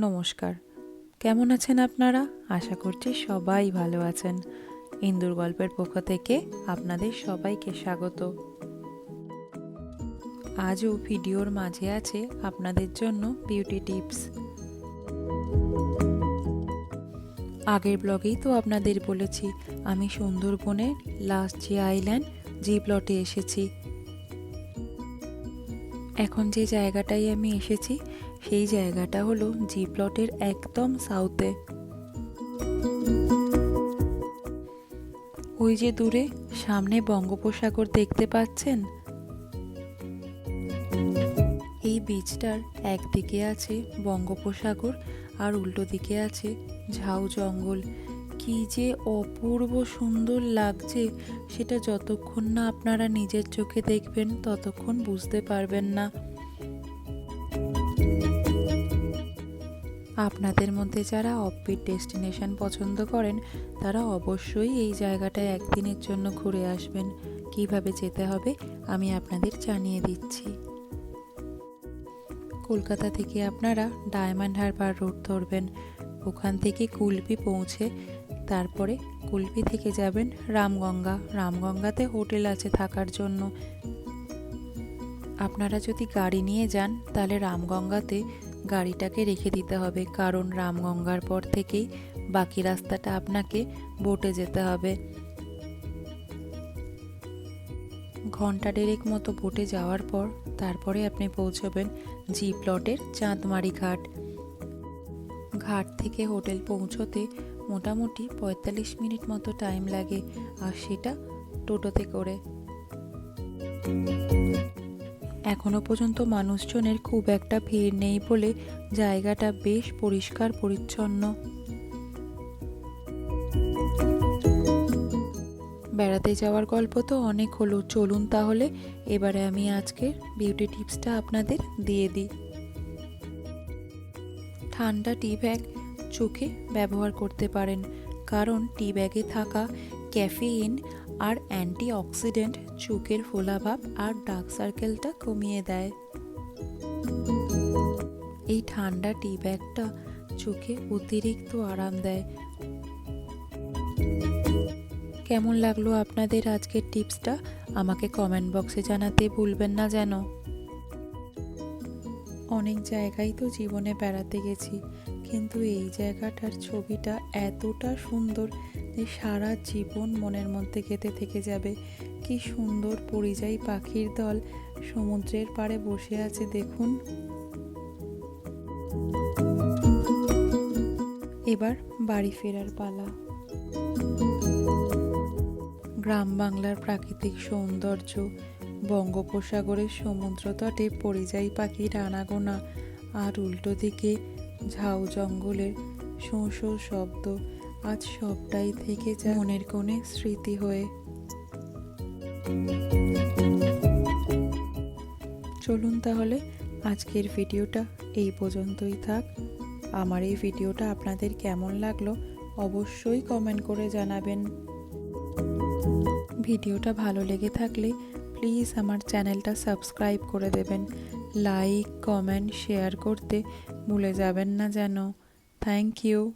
নমস্কার। কেমন আছেন আপনারা? আশা করছি সবাই ভালো আছেন। ইন্দুর গল্পের পক্ষ থেকে আপনাদের সবাইকে স্বাগত। আজও ভিডিওর মাঝে আছে আপনাদের জন্য বিউটি টিপস। আগের ব্লগেই তো আপনাদের বলেছি, আমি সুন্দরবনের লাস্ট জি আইল্যান্ড জি প্লটে এসেছি। এখন যে জায়গাটায় আমি এসেছি, সেই জায়গাটা হলো জি প্লটের একদম সাউথে ওই যে দূরে সামনে বঙ্গোপসাগর দেখতে পাচ্ছেন? এই বীজটার একদিকে আছে বঙ্গোপসাগর আর উল্টো দিকে আছে ঝাউ জঙ্গল। কি যে অপূর্ব সুন্দর লাগছে, সেটা যতক্ষণ না আপনারা নিজের চোখে দেখবেন, ততক্ষণ বুঝতে পারবেন না। আপনাদের মধ্যে যারা অফবিট ডেস্টিনেশন পছন্দ করেন, তারা অবশ্যই এই জায়গাটায় একদিনের জন্য ঘুরে আসবেন। কীভাবে যেতে হবে, আমি আপনাদের জানিয়ে দিচ্ছি। কলকাতা থেকে আপনারা ডায়মন্ড হারবার রোড ধরবেন। ওখান থেকে কুলপি পৌঁছে তারপরে কুলপি থেকে যাবেন রামগঙ্গা। রামগঙ্গাতে হোটেল আছে থাকার জন্য। আপনারা যদি গাড়ি নিয়ে যান, তাহলে রামগঙ্গাতে গাড়িটাকে রেখে দিতে হবে, কারণ রামগঙ্গার পর থেকেই বাকি রাস্তাটা আপনাকে বোটে যেতে হবে। ঘণ্টা ডেরেক মতো বোটে যাওয়ার পর, তারপরে আপনি পৌঁছবেন জি প্লটের চাঁদমারি ঘাট। ঘাট থেকে হোটেল পৌঁছতে মোটামুটি পঁয়তাল্লিশ মিনিট মতো টাইম লাগে, আর সেটা টোটোতে করে। এখনও পর্যন্ত মানুষজনের খুব একটা ভিড় নেই বলে জায়গাটা বেশ পরিষ্কার পরিচ্ছন্ন। বেড়াতে যাওয়ার গল্প তো অনেক হলো, চলুন তাহলে। এবারে আমি আজকের বিউটি টিপসটা আপনাদের দিয়ে দিই। ঠান্ডা টি ব্যাগ চোখে ব্যবহার করতে পারেন, কারণ টি ব্যাগে থাকা ক্যাফেইন আর অ্যান্টি অক্সিডেন্ট চোখের ফোলাভাব আর ডার্ক সার্কেলটা কমিয়ে দেয়। এই ঠান্ডা টি ব্যাগটা চোখে অতিরিক্ত আরাম দেয়। কেমন লাগল আপনাদের আজকের টিপসটা? আমাকে কমেন্ট বক্সে জানাতে ভুলবেন না যেন। অনেক জায়গায় তো জীবনে বেড়াতে গেছি, কিন্তু এই জায়গাটার ছবিটা এতটা সুন্দর যে সারা জীবন মনের মধ্যে গেঁথে থেকে যাবে। কি সুন্দর পরিযায়ী পাখির দল সমুদ্রের পাড়ে বসে আছে, দেখুন। এবার বাড়ি ফেরার পালা। গ্রাম বাংলার প্রাকৃতিক সৌন্দর্য বঙ্গোপসাগরের সমুদ্র তটে পরিযায়ী পাখির আনাগোনা। আর উল্টো দিকে ঝাউ জঙ্গলের শোঁ শোঁ শব্দ আজ সবটাই থেকে যায় মনের কোণে স্মৃতি হয়ে। চলুন তাহলে আজকের ভিডিওটা এই পর্যন্তই থাক। আমার এই ভিডিওটা আপনাদের কেমন লাগল অবশ্যই কমেন্ট করে জানাবেন। ভিডিওটা ভালো লেগে থাকলে প্লিজ আমার চ্যানেলটা সাবস্ক্রাইব করে দেবেন। লাইক কমেন্ট শেয়ার করতে ভুলে যাবেন না যেন। Thank you